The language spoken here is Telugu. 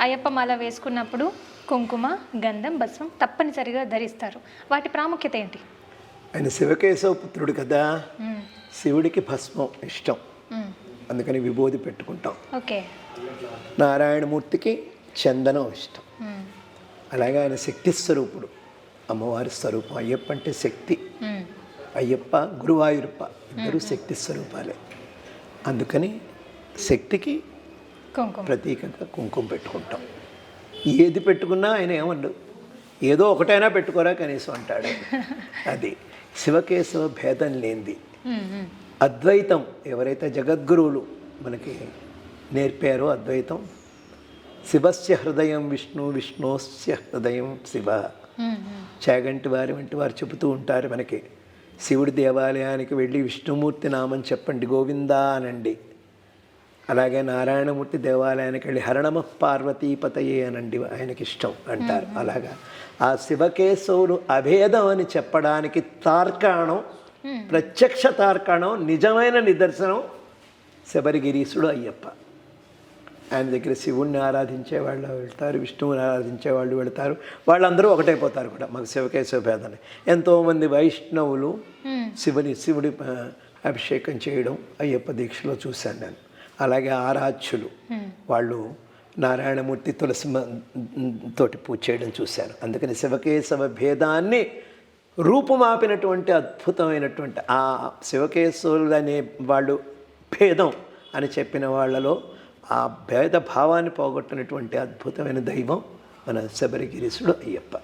అయ్యప్ప మాల వేసుకున్నప్పుడు కుంకుమ గంధం భస్మం తప్పనిసరిగా ధరిస్తారు. వాటి ప్రాముఖ్యత ఏంటి? ఆయన శివకేశవ పుత్రుడు కదా. శివుడికి భస్మం ఇష్టం. అందుకని విభూది పెట్టుకుంటాం. ఓకే. నారాయణమూర్తికి చందనం ఇష్టం. అలాగే ఆయన శక్తి స్వరూపుడు. అమ్మవారి స్వరూపం అయ్యప్ప అంటే శక్తి. అయ్యప్ప గురువాయూరప్ప ఇద్దరు శక్తి స్వరూపాలే. అందుకని శక్తికి ప్రతీకంగా కుంకుమ పెట్టుకుంటాం. ఏది పెట్టుకున్నా ఆయన ఏమండు? ఏదో ఒకటైనా పెట్టుకోరా కనీసం అంటాడు. అది శివకేశవ భేదం లేనిది. అద్వైతం ఎవరైతే జగద్గురువులు మనకి నేర్పారో అద్వైతం శివస్య హృదయం విష్ణు విష్ణోస్య హృదయం శివ. చాగంటి వారి వంటి వారు చెబుతూ ఉంటారు మనకి శివుడి దేవాలయానికి వెళ్ళి విష్ణుమూర్తి నామం చెప్పండి గోవిందా అనండి. అలాగే నారాయణమూర్తి దేవాలయానికి వెళ్ళి హరణమ పార్వతీపతయే అనండి ఆయనకి ఇష్టం అంటారు అలాగా. ఆ శివకేశవులు అభేదం అని చెప్పడానికి తార్కాణం ప్రత్యక్ష తార్కాణం నిజమైన నిదర్శనం శబరిగిరీశుడు అయ్యప్ప. ఆయన దగ్గర శివుణ్ణి ఆరాధించే వాళ్ళు వెళ్తారు విష్ణువుని ఆరాధించే వాళ్ళు వెళ్తారు. వాళ్ళందరూ ఒకటైపోతారు కూడా మాకు శివకేశవ భేదని ఎంతోమంది వైష్ణవులు శివుని శివుడి అభిషేకం చేయడం అయ్యప్ప దీక్షలో చూశాను నేను. అలాగే ఆరాధ్యులు. వాళ్ళు నారాయణమూర్తి తులసి తోటి పూజ చేయడం చూశాను. అందుకని శివకేశవ భేదాన్ని రూపుమాపినటువంటి అద్భుతమైనటువంటి ఆ శివకేశవులు అనే వాళ్ళు భేదం అని చెప్పిన వాళ్ళలో ఆ భేద భావాన్ని పోగొట్టినటువంటి అద్భుతమైన దైవం మన శబరిగిరీశుడు అయ్యప్ప.